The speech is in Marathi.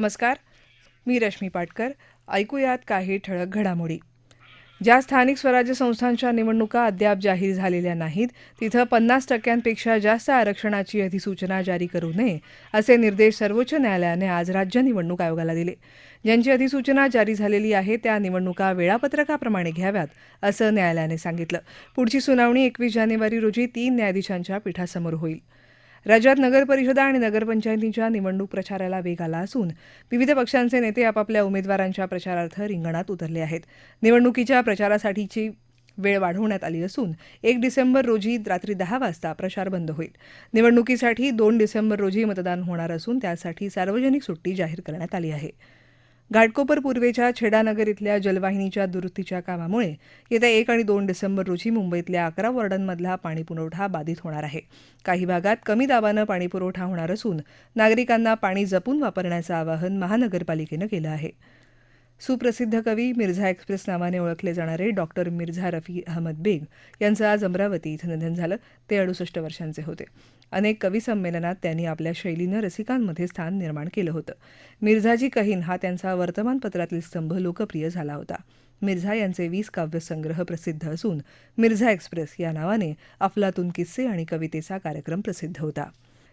नमस्कार मी रश्मी पाटकर. ऐकूयात काही ठळक घडामोडी. ज्या स्थानिक स्वराज्य संस्थांच्या निवडणुका अद्याप जाहीर झालेल्या नाहीत तिथं पन्नास टक्क्यांपेक्षा जास्त आरक्षणाची अधिसूचना जारी करू नये असे निर्देश सर्वोच्च न्यायालयाने आज राज्य निवडणूक आयोगाला दिले. ज्यांची अधिसूचना जारी झालेली आहे त्या निवडणुका वेळापत्रकाप्रमाणे घ्याव्यात असं न्यायालयाने सांगितलं. पुढची सुनावणी एकवीस जानेवारी रोजी तीन न्यायाधीशांच्या पीठासमोर होईल. राज्यात नगरपरिषदा आणि नगरपंचायतींच्या निवडणूक प्रचाराला वेग आला असून विविध पक्षांचे नेते आपापल्या उमेदवारांच्या प्रचारार्थ रिंगणात उतरले आहेत. निवडणुकीच्या प्रचारासाठीची वेळ वाढवण्यात आली असून एक डिसेंबर रोजी रात्री दहा वाजता प्रचार बंद होईल. निवडणुकीसाठी दोन डिसेंबर रोजी मतदान होणार असून त्यासाठी सार्वजनिक सुट्टी जाहीर करण्यात आली आहे. घाटकोपर पूर्वेच्या छेडानगर इथल्या जलवाहिनीच्या दुरुस्तीच्या कामामुळे येत्या एक आणि दोन डिसेंबर रोजी मुंबईतल्या अकरा वॉर्डांमधला पाणीपुरवठा बाधित होणार आहे. काही भागात कमी दाबानं पाणीपुरवठा होणार असून नागरिकांना पाणी जपून वापरण्याचं आवाहन महानगरपालिकेनं केलं आहे. सुप्रसिद्ध कवी मिर्झा एक्सप्रेस नावाने ओळखले जाणारे डॉक्टर मिर्झा रफी अहमद बेग यांचं आज अमरावती इथं निधन झालं. ते अडुसष्ट वर्षांचे होते. अनेक कवी संमेलनात त्यांनी आपल्या शैलीनं रसिकांमध्ये स्थान निर्माण केलं होतं. मिर्झाजी कहीन हा त्यांचा वर्तमानपत्रातील स्तंभ लोकप्रिय झाला होता. मिर्झा यांचे वीस काव्यसंग्रह प्रसिद्ध असून मिर्झा एक्सप्रेस या नावाने अफलातून किस्से आणि कवितेचा कार्यक्रम प्रसिद्ध होता.